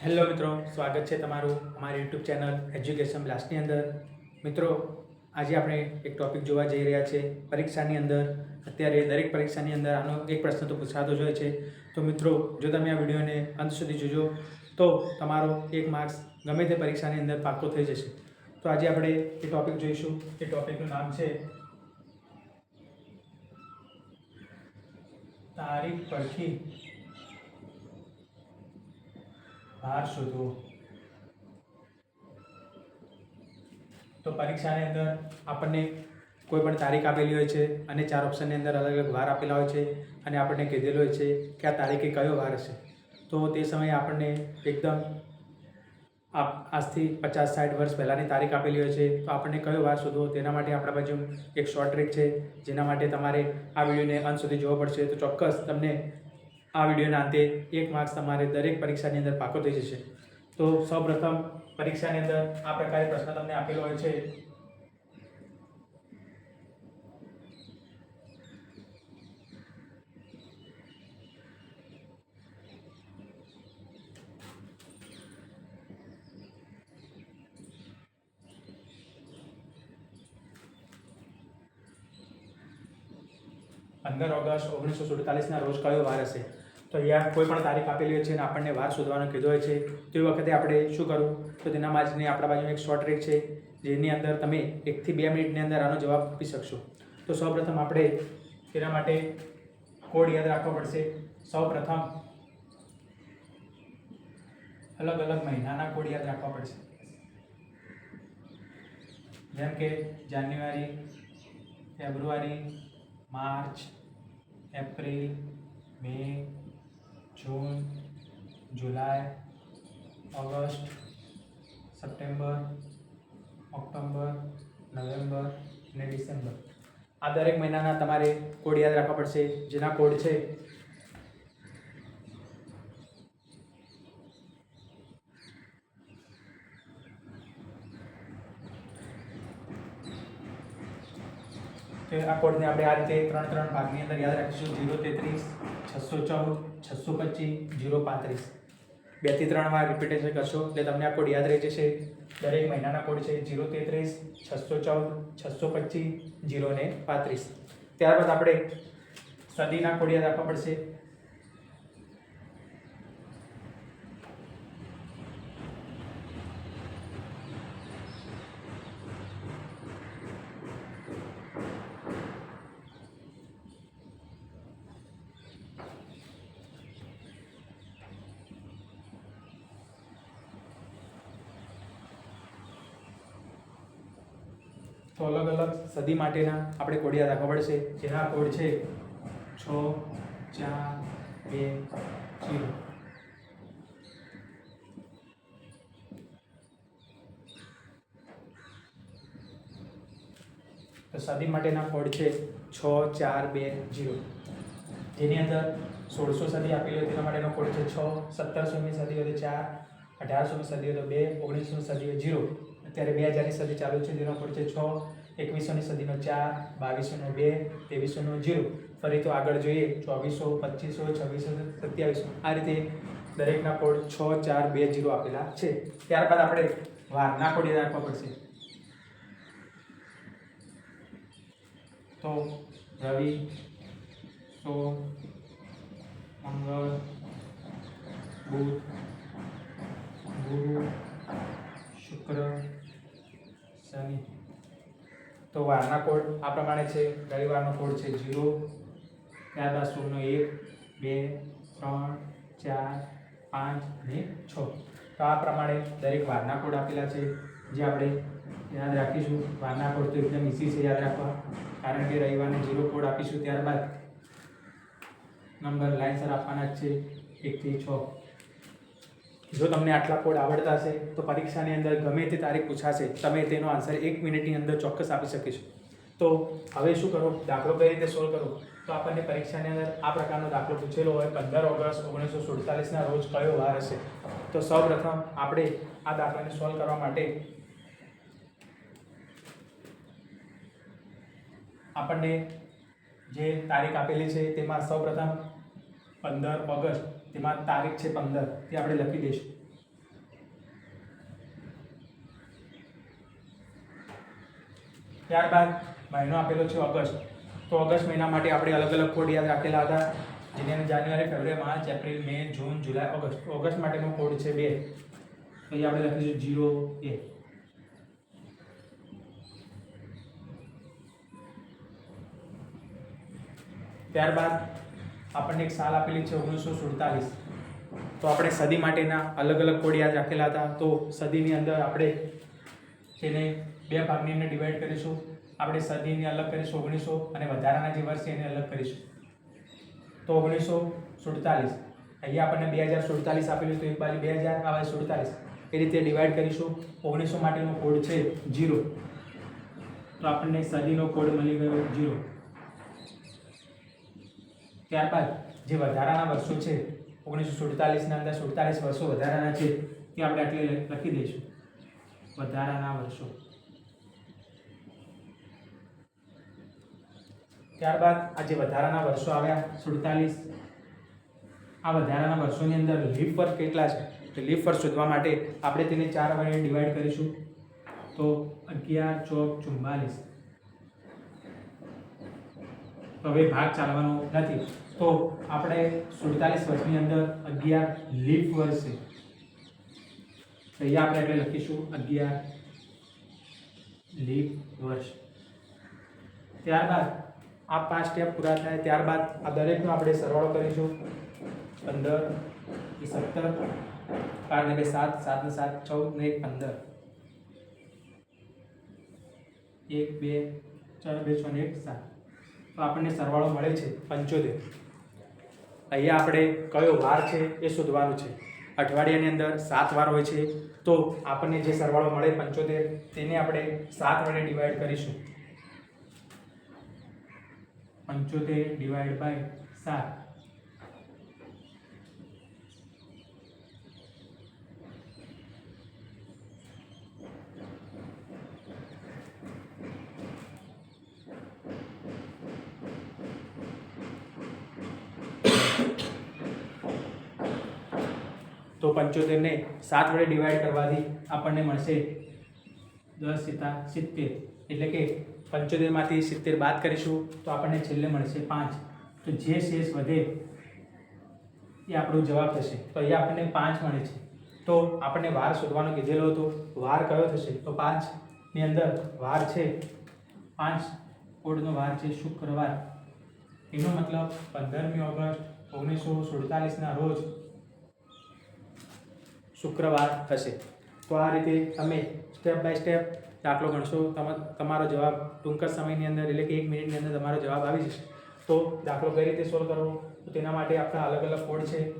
Hello મિત્રો, સ્વાગત છે તમારું અમારી યુટ્યુબ ચેનલ એજ્યુકેશન બ્લાસ્ટની અંદર. મિત્રો, આજે આપણે એક ટૉપિક જોવા જઈ રહ્યા છે, પરીક્ષાની અંદર. અત્યારે દરેક પરીક્ષાની અંદર આનો એક પ્રશ્ન તો પૂછાતો જ હોય છે. તો મિત્રો, જો તમે આ વિડીયોને અંત સુધી જોજો, તો તમારો એક માર્ક્સ ગમે તે પરીક્ષાની અંદર પાક્કો થઈ જશે. તો આજે આપણે એ ટૉપિક જોઈશું. એ ટોપિકનું નામ છે, તારીખ પરથી ભાર શોધવો તો પરીક્ષાની અંદર આપણને કોઈ પણ તારીખ આપેલી હોય છે અને ચાર ઓપ્શનની અંદર અલગ અલગ વાર આપેલા હોય છે અને આપણને કીધેલું હોય છે કે આ તારીખે કયો વાર હશે. તો તે સમયે આપણને એકદમ આજથી પચાસ સાઠ વર્ષ પહેલાંની તારીખ આપેલી હોય છે. તો આપણને કયો વાર શોધવો તેના માટે આપણા બાજુ એક શોર્ટ ટ્રીક છે. જેના માટે તમારે આ વિડીયોને અંત સુધી જોવો પડશે. તો ચોક્કસ તમને આ વિડીયોના અંતે એક માર્ક્સ તમારે દરેક પરીક્ષાની અંદર પાકો થઈ જશે. તો સૌપ્રથમ પરીક્ષાની અંદર આ પ્રકારે પ્રશ્ન તમને આપેલો હોય છે. પંદર ઓગસ્ટ ઓગણીસો સુડતાલીસના રોજ કયો વાર હશે? તો અહીંયા કોઈ પણ તારીખ આપેલી હોય છે અને આપણને વાર શોધવાનો કીધો હોય છે, તો એ વખતે આપણે શું કરવું તો તેના માટે આપણા બાજુ એક શોર્ટ ટ્રેક છે, જેની અંદર તમે એકથી બે મિનિટની અંદર આનો જવાબ આપી શકશો. તો સૌપ્રથમ આપણે તેના માટે કોડ યાદ રાખવો પડશે. સૌપ્રથમ અલગ અલગ મહિનાના કોડ યાદ રાખવા પડશે. જેમ કે January, February, March, April, May June, July, August, September, October, November અને ડિસેમ્બર. આ દરેક મહિનાના તમારે કોડ યાદ રાખવા પડશે. જેના કોડ છે, તો આ કોડને આપણે આ રીતે ત્રણ ત્રણ ભાગની અંદર યાદ રાખીશું. જીરો તેત્રીસ, છસો ચૌદ છસો પચીસ, જીરો પાંત્રીસ. બેથી ત્રણ વાર રિપીટેશન કરશો, એટલે તમને આ કોડ યાદ રહી જશે. દરેક મહિનાના કોડ છે જીરો તેત્રીસ, છસો ચૌદ, છસો પચીસ, જીરો ને પાંત્રીસ. ત્યારબાદ આપણે સદીના કોડ યાદ રાખવા પડશે. તો અલગ અલગ સદી માટેના આપણે કોડ યાદ રાખવા પડશે. જેના કોડ છે છ, ચાર, બે જીરો તો સદી માટેના કોડ છે છ, ચાર, બે જીરો જેની અંદર સોળસો સદી આપેલી હોય તેના માટેનો કોડ છે છ સત્તરસોમી સદી હોય ચાર અઢારસોમી સદી હોય તો બે ઓગણીસોમી સદી હોય જીરો અત્યારે બે હજારની સદી ચાલુ છે, જેનો કોડ છે છ, એકવીસોની સદીનો ચાર, બાવીસોનો બે, ત્રેવીસોનો જીરો. ફરી તો આગળ જોઈએ, ચોવીસો, પચીસો, છવ્વીસો, સત્યાવીસો. આ રીતે દરેકના કોડ છ, ચાર, બે, જીરો આપેલા છે. ત્યારબાદ આપણે વારના કોડ યાદ રાખવા પડશે. તો રવિ સોમ મંગળ, બુધ, ગુરુ શુક્ર, શનિ. તો વારના કોડ આ પ્રમાણે છે. રવિવારનો કોડ છે જીરો. ત્યારબાદ સોળનો એક, બે, ત્રણ, ચાર, પાંચ અને છ. તો આ પ્રમાણે દરેક વારના કોડ આપેલા છે. જે આપણે યાદ રાખીશું. વારના કોડ તો એકદમ ઇઝી છે યાદ રાખવા. કારણ કે રવિવારને જીરો કોડ આપીશું ત્યારબાદ. નંબર લાઇનસર આપવાના જ છે. એકથી છ. જો તમને આટલા કોડ આવડતા હશે, તો પરીક્ષાની અંદર ગમે તે તારીખ પૂછાશે, તમે તેનો આન્સર એક મિનિટની અંદર ચોક્કસ આપી શકીશું તો હવે શું કરો? દાખલો કઈ રીતે સોલ્વ કરો તો આપણને પરીક્ષાની અંદર આ પ્રકારનો દાખલો પૂછેલો હોય, પંદર ઓગસ્ટ ઓગણીસો સુડતાલીસના રોજ કયો વાર હશે? તો સૌપ્રથમ આપણે આ દાખલાને સોલ્વ કરવા માટે આપણને જે તારીખ આપેલી છે, તેમાં સૌપ્રથમ પંદર ઓગસ્ટ તેમાં તારીખ છે પંદર, તે આપણે લખી દઈશું. ત્યારબાદ મહિનો આપેલો છે ઓગસ્ટ. તો ઓગસ્ટ મહિના માટે આપણે અલગ અલગ કોડ યાદ રાખેલા હતા, જેની January, February, March, April, May, June, July, August. August માટેનો કોડ છે બે. તો અહીં આપણે લખીશું જીરો એ ત્યારબાદ આપણને એક સાલ આપેલી છે ઓગણીસો સુડતાલીસ. તો આપણે સદી માટેના અલગ અલગ કોડ યાદ રાખેલા હતા. તો સદીની અંદર આપણે જેને બે ભાગની અંદર ડિવાઈડ કરીશું. આપણે સદીને અલગ કરીશું ઓગણીસો અને વધારાના જે વર્ષ છે એને અલગ કરીશું. તો ઓગણીસો સુડતાલીસ. અહીંયા આપણને બે હજાર સુડતાલીસ આપેલું તો એક બાજુ બે હજાર, આ બાજુ સુડતાલીસ. એ રીતે ડિવાઈડ કરીશું. ઓગણીસો માટેનો કોડ છે જીરો તો આપણને સદીનો કોડ મળી ગયો જીરો ત્યારબાદ જે વધારાના વર્ષો છે, ઓગણીસો સુડતાલીસના અંદર સુડતાલીસ વર્ષો વધારાના છે તે આપણે આટલે લખી દઈશું. વધારાના વર્ષો. ત્યારબાદ આ જે વધારાના વર્ષો આવ્યા, સુડતાલીસ, આ વધારાના વર્ષોની અંદર લીફ વર્ષ કેટલા છે? તો લીફ વર્ષ શોધવા માટે આપણે તેને ચાર વડે ડિવાઈડ કરીશું. તો અગિયાર ચોક ચુમ્માલીસ હવે ભાગ ચાલવાનો નથી. તો આપણે સુડતાલીસ વર્ષની અંદર અગિયાર લીપ વર્ષ અહીંયા આપણે એટલે લખીશું અગિયાર લીપ વર્ષ. ત્યારબાદ આ પાંચ સ્ટેપ પૂરા થાય, ત્યારબાદ આ દરેકનો આપણે સરવાળો કરીશું. પંદર, એ સત્તર, બાર ને બે સાત સાત ને સાત, ચૌદ ને એક પંદર. એક, બે, ચાર, બે, છ ને એક, સાત. તો આપણને સરવાળો મળે છે પંચોતેર. અહીંયા આપણે કયો વાર છે એ શોધવાનું છે. અઠવાડિયાની અંદર સાત વાર હોય છે. તો આપણને જે સરવાળો મળે પંચોતેર, તેને આપણે સાત વડે ડિવાઈડ કરીશું. પંચોતેર ડિવાઈડ બાય સાત. તો પંચોતેરને સાત વડે ડિવાઈડ કરવાથી આપણને મળશે દસ સિત્તા સિત્તેર. એટલે કે પંચોતેરમાંથી સિત્તેર બાદ કરીશું તો આપણને છેલ્લે મળશે પાંચ. તો જે શેષ વધે એ આપણો જવાબ થશે. તો અહીંયા આપણને પાંચ મળે છે. તો આપણને વાર શોધવાનો કીધેલો હતો. વાર કયો થશે? તો પાંચની અંદર વાર છે. પાંચ. કોડનો વાર છે શુક્રવાર. એનો મતલબ પંદરમી ઓગસ્ટ ઓગણીસો સુડતાલીસના રોજ શુક્રવાર થશે. તો આ રીતે તમે સ્ટેપ બાય સ્ટેપ દાખલો ગણશો. તમ- તમારો જવાબ ટૂંક જ સમયની અંદર એટલે કે એક મિનિટની અંદર તમારો જવાબ આવી જશે. તો દાખલો કઈ રીતે સોલ્વ કરવો? તો તેના માટે આપણા અલગ અલગ કોડ છે.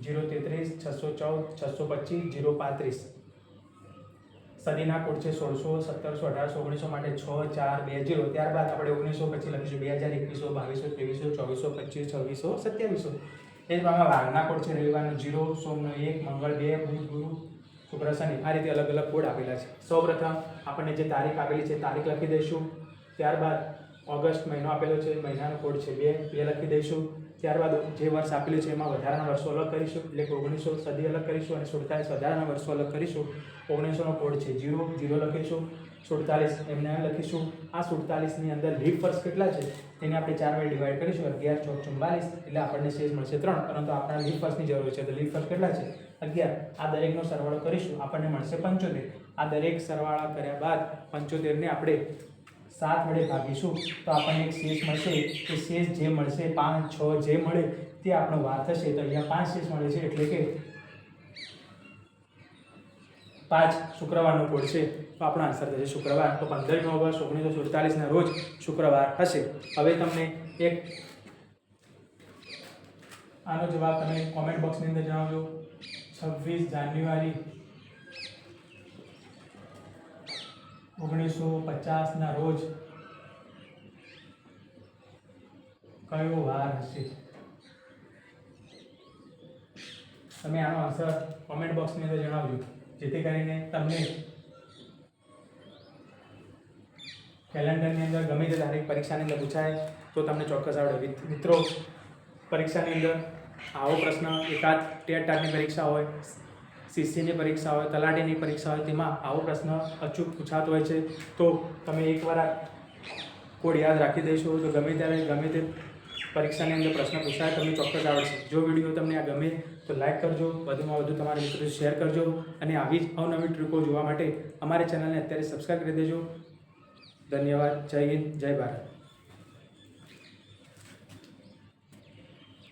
જીરો તેત્રીસ, છસો ચૌદ, છસો પચીસ, જીરો પાંત્રીસ. સદીના કોડ છે સોળસો, સત્તરસો, અઢારસો, ઓગણીસો માટે છ, ચાર, બે, જીરો. ત્યારબાદ આપણે ઓગણીસો, પછી લખીશું બે હજાર, એકવીસો, બાવીસો, ત્રેવીસો, ચોવીસો, પચીસ, છવ્વીસો, સત્યાવીસો. એ જ પ્રમાણે વારના કોડ છે, રવિવારનો જીરો, સોમનો એક, મંગળ બે, બુધ, ગુરુ, શુક્ર, શનિ, આ રીતે અલગ અલગ કોડ આપેલા છે. સૌપ્રથમ આપણને જે તારીખ આપેલી છે, તારીખ લખી દઈશું. ત્યારબાદ ઓગસ્ટ મહિનો આપેલો છે, મહિનાનો કોડ છે, બે બે લખી દઈશું. ત્યારબાદ જે વર્ષ આપેલું છે એમાં વધારાના વર્ષો અલગ કરીશું. એટલે કે ઓગણીસો સદી અલગ કરીશું અને સુડતાલીસ વધારાના વર્ષો અલગ કરીશું. ઓગણીસોનો કોડ છે જીરો જીરો લખીશું. સુડતાલીસ એમને લખીશું. આ સુડતાલીસની અંદર લીપ વર્ષ કેટલા છે? તેને આપણે ચાર વડે ડિવાઈડ કરીશું. અગિયાર, ચોક ચુમ્બાલીસ એટલે આપણને શેષ મળશે ત્રણ. પરંતુ આપણા લીપ વર્ષની જરૂર છે. તો લીપ વર્ષ કેટલા છે? અગિયાર. આ દરેકનો સરવાળો કરીશું. આપણને મળશે પંચોતેર. આ દરેક સરવાળા કર્યા બાદ પંચોતેરને આપણે સાત વડે ભાગીશું, તો આપણને એક શેષ મળશે. તો શેષ જે મળશે, પાંચ, છ જે મળે, તે આપણો વાર થશે. તો અહીંયા પાંચ શેષ મળે છે, એટલે કે પાંચ શુક્રવારનો કોડ છે. તો આપણો આન્સર થશે શુક્રવાર. તો પંદર નવેમ્બર ઓગણીસો સુડતાલીસના રોજ શુક્રવાર હશે. હવે તમને એક આનો જવાબ તમે કોમેન્ટ બોક્સની અંદર જણાવજો. છવ્વીસ જાન્યુઆરી ઓગણીસો પચાસના રોજ કયો વાર હશે? તમે આનો આન્સર કોમેન્ટ બોક્સની અંદર જણાવજો. જેથી કરીને તમને કેલેન્ડરની અંદર ગમે તે તારીખ પરીક્ષાની અંદર પૂછાય, તો તમને ચોક્કસ આવડે. મિત્રો, પરીક્ષાની અંદર આવો પ્રશ્ન, એકાદ ટેટ ટાટની પરીક્ષા હોય સીસીની પરીક્ષા હોય, તલાટીની પરીક્ષા હોય, તેમાં આવો પ્રશ્ન અચૂક પૂછાતો હોય છે. તો તમે એકવાર આ કોડ યાદ રાખી દેશો. તો ગમે ત્યારે, ગમે તે પરીક્ષાની અંદર પ્રશ્ન પૂછાય, તમને ચોક્કસ આવડશે. જો વીડિયો તમને આ ગમે, તો લાઈક કરજો. વધુમાં વધુ તમારા મિત્રો શેર કરજો. અને આવી જ અવનવી ટ્રીકો જોવા માટે અમારી ચેનલને અત્યારે સબસ્ક્રાઈબ કરી દેજો. ધન્યવાદ. જય હિન્દ. જય ભારત.